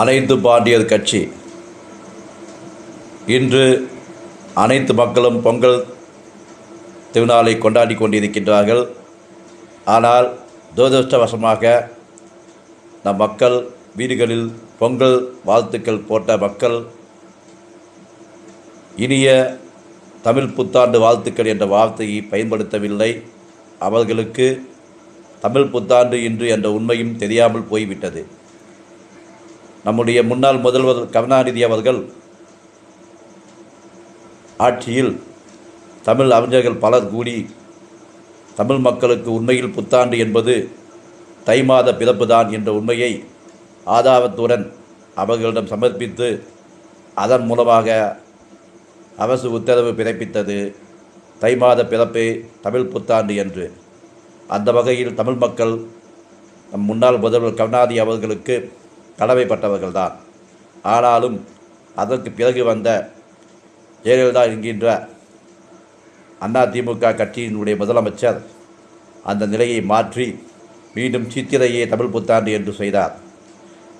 அனைத்து பாண்டியர் கட்சி. இன்று அனைத்து மக்களும் பொங்கல் திருநாளை கொண்டாடி கொண்டிருக்கின்றார்கள். ஆனால் துரதிருஷ்டவசமாக நம் மக்கள் வீடுகளில் பொங்கல் வாழ்த்துக்கள் போட்ட மக்கள் இனிய தமிழ் புத்தாண்டு வாழ்த்துக்கள் என்ற வார்த்தையை பயன்படுத்தவில்லை. அவர்களுக்கு தமிழ் புத்தாண்டு இன்று என்ற உண்மையும் தெரியாமல் போய்விட்டது. நம்முடைய முன்னாள் முதல்வர் கருணாநிதி அவர்கள் ஆட்சியில் தமிழ் அறிஞர்கள் பலர் கூடி தமிழ் மக்களுக்கு உண்மையில் புத்தாண்டு என்பது தை மாத பிறப்புதான் என்ற உண்மையை ஆதாரத்துடன் அவர்களிடம் சமர்ப்பித்து அதன் மூலமாக அரசு உத்தரவு பிறப்பித்தது. தை மாத பிறப்பே தமிழ் புத்தாண்டு என்று. அந்த வகையில் தமிழ் மக்கள் நம் முன்னாள் முதல்வர் கருணாநிதி அவர்களுக்கு கடமைப்பட்டவர்கள்தான் ஆனாலும் அதற்கு பிறகு வந்த ஜெயலலிதா என்கின்ற அண்ணா திமுக கட்சியினுடைய முதலமைச்சர் அந்த நிலையை மாற்றி மீண்டும் சித்திரையே தமிழ் புத்தாண்டு என்று செய்தார்.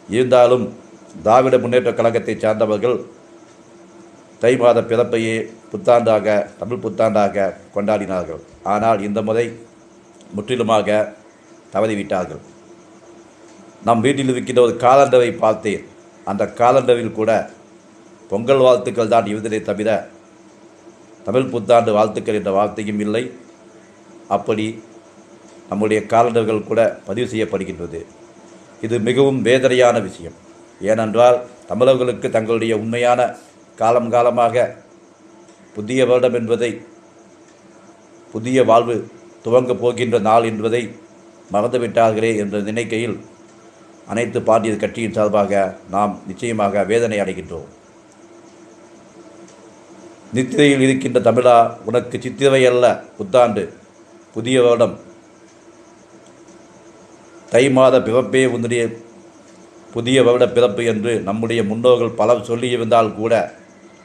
இருந்தாலும் திராவிட முன்னேற்றக் கழகத்தைச் சார்ந்தவர்கள் தை மாத பிறப்பையே புத்தாண்டாக தமிழ் புத்தாண்டாக கொண்டாடினார்கள். ஆனால் இந்த முறை முற்றிலுமாக தவறிவிட்டார்கள். நம் வீட்டில் இருக்கின்ற ஒரு காலண்டரை பார்த்தேன். அந்த காலண்டரில் கூட பொங்கல் வாழ்த்துக்கள் தான் இருந்ததே தவிர தமிழ் புத்தாண்டு வாழ்த்துக்கள் என்ற வார்த்தையும் இல்லை. அப்படி நம்முடைய காலண்டர்கள் கூட பதிவு செய்யப்படுகின்றது. இது மிகவும் வேதனையான விஷயம். ஏனென்றால் தமிழர்களுக்கு தங்களுடைய உண்மையான காலம் காலமாக புதிய வருடம் என்பதை புதிய வாழ்வு துவங்கப் போகின்ற நாள் என்பதை மறந்துவிட்டார்களே என்ற நினைக்கையில் அனைத்து பாண்டிய கட்சியின் சார்பாக நாம் நிச்சயமாக வேதனை அடைகின்றோம். நித்திரையில் இருக்கின்ற தமிழா உனக்கு சித்திரை அல்ல புத்தாண்டு. புதிய வருடம். தை மாத பிறப்பே உன்னுடைய புதிய வருட பிறப்பு என்று நம்முடைய முன்னோர்கள் பலர் சொல்லியிருந்தால் கூட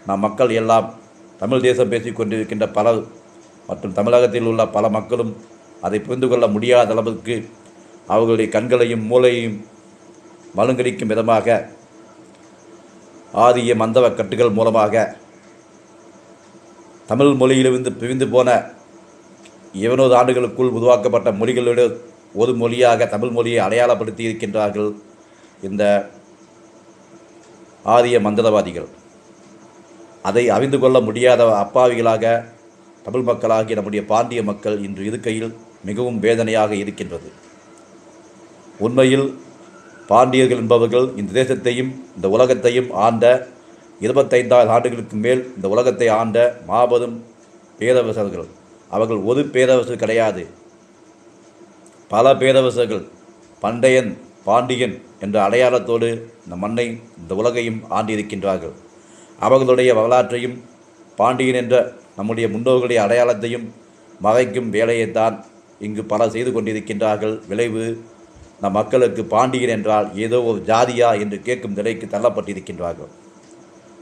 நம் மக்கள் எல்லாம் தமிழ் தேசம் பேசிக் கொண்டிருக்கின்ற பலர் மற்றும் தமிழகத்தில் உள்ள பல மக்களும் அதை புரிந்து கொள்ள முடியாத அளவுக்கு அவர்களுடைய கண்களையும் மூளையையும் மலுங்கடிக்கும் விதமாக ஆரிய மந்தவ கட்டுகள் மூலமாக தமிழ் மொழியிலிருந்து பிரிந்து போன இருநூறு ஆண்டுகளுக்குள் உருவாக்கப்பட்ட மொழிகளோடு ஒரு மொழியாக தமிழ் மொழியை அடையாளப்படுத்தி இருக்கின்றார்கள் இந்த ஆரிய மந்திரவாதிகள் அதை அறிந்து கொள்ள முடியாத அப்பாவிகளாக தமிழ் மக்களாகிய நம்முடைய பாண்டிய மக்கள் இன்று இருக்கையில் மிகவும் வேதனையாக இருக்கின்றது. உண்மையில் பாண்டியர்கள் என்பவர்கள் இந்த தேசத்தையும் இந்த உலகத்தையும் ஆண்ட இருபத்தைந்தாயிரம் ஆண்டுகளுக்கு மேல் இந்த உலகத்தை ஆண்ட மாபெரும் பேரரசர்கள். அவர்கள் ஒரு பேரரசர் கிடையாது. பல பேரரசர்கள் பண்டையன் பாண்டியன் என்ற அடையாளத்தோடு இந்த மண்ணை இந்த உலகையும் ஆண்டிருக்கின்றார்கள் அவர்களுடைய வரலாற்றையும் பாண்டியன் என்ற நம்முடைய முன்னோர்களுடைய அடையாளத்தையும் மறைக்கும் வேலையைத்தான் இங்கு பலர் செய்து கொண்டிருக்கின்றார்கள். விளைவு நம் மக்களுக்கு பாண்டியன் என்றால் ஏதோ ஒரு ஜாதியா என்று கேட்கும் நிலைக்கு தள்ளப்பட்டிருக்கின்றார்கள்.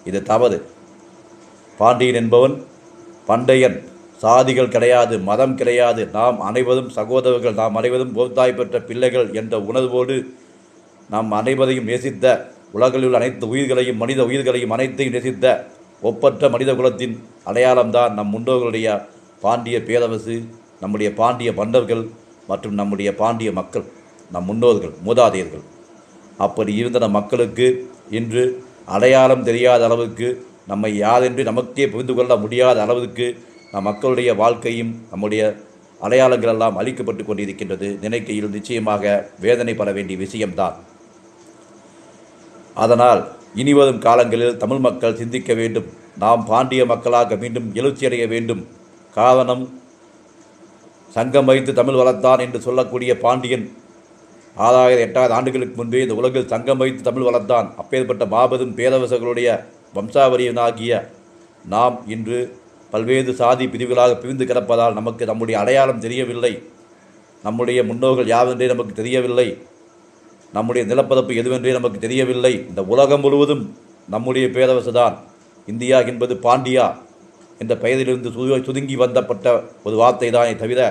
இது தவறு. பாண்டியன் என்பவன் பண்டையன். சாதிகள் கிடையாது மதம் கிடையாது. நாம் அனைவரும் சகோதரர்கள் நாம் அனைவரும் போர்த்தாய் பெற்ற பிள்ளைகள் என்ற உணர்வோடு நாம் அனைவரையும் நேசித்த உலகில் உள்ள அனைத்து உயிர்களையும் மனித உயிர்களையும் அனைத்தையும் நேசித்த ஒப்பற்ற மனித குலத்தின் அடையாளம்தான் நம் முன்னோர்களுடைய பாண்டிய பேரரசு நம்முடைய பாண்டிய மன்னர்கள் மற்றும் நம்முடைய பாண்டிய மக்கள். நம் முன்னோர்கள் மூதாதையர்கள். அப்படி இருந்த நம் மக்களுக்கு இன்று அடையாளம் தெரியாத அளவுக்கு நம்மை யாரென்று நமக்கே புரிந்து கொள்ள முடியாத அளவுக்கு நம் மக்களுடைய வாழ்க்கையும் நம்முடைய அடையாளங்கள் எல்லாம் அழிக்கப்பட்டு கொண்டிருக்கின்றது. நினைக்கையில் நிச்சயமாக வேதனை பெற வேண்டிய விஷயம்தான். அதனால் இனிவரும் காலங்களில் தமிழ் மக்கள் சிந்திக்க வேண்டும். நாம் பாண்டிய மக்களாக மீண்டும் எழுச்சியடைய வேண்டும். காரணம் சங்கம் வைத்து தமிழ் வளர்த்தான் என்று சொல்லக்கூடிய பாண்டியன் ஆறாயிரம் எட்டாயிரம் ஆண்டுகளுக்கு முன்பே இந்த உலகில் சங்கம் வைத்து தமிழ் வளர்த்தான். அப்பேற்பட்ட மாபெரும் பேரரசர்களுடைய வம்சாவரியனாகிய நாம் இன்று பல்வேறு சாதி பிரிவுகளாக பிரிந்து கிடப்பதால் நமக்கு நம்முடைய அடையாளம் தெரியவில்லை. நம்முடைய முன்னோர்கள் யாவென்றே நமக்கு தெரியவில்லை. நம்முடைய நிலப்பரப்பு எதுவென்றே நமக்கு தெரியவில்லை. இந்த உலகம் முழுவதும் நம்முடைய பேரரசு தான் இந்தியா என்பது பாண்டியா என்ற பெயரிலிருந்து சுதுங்கி வந்தப்பட்ட ஒரு வார்த்தை தானே தவிர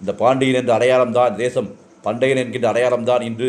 இந்த பாண்டியன் என்ற அடையாளம் தான் தேசம். பண்டையன் என்கின்ற அடையாளம்தான் இன்று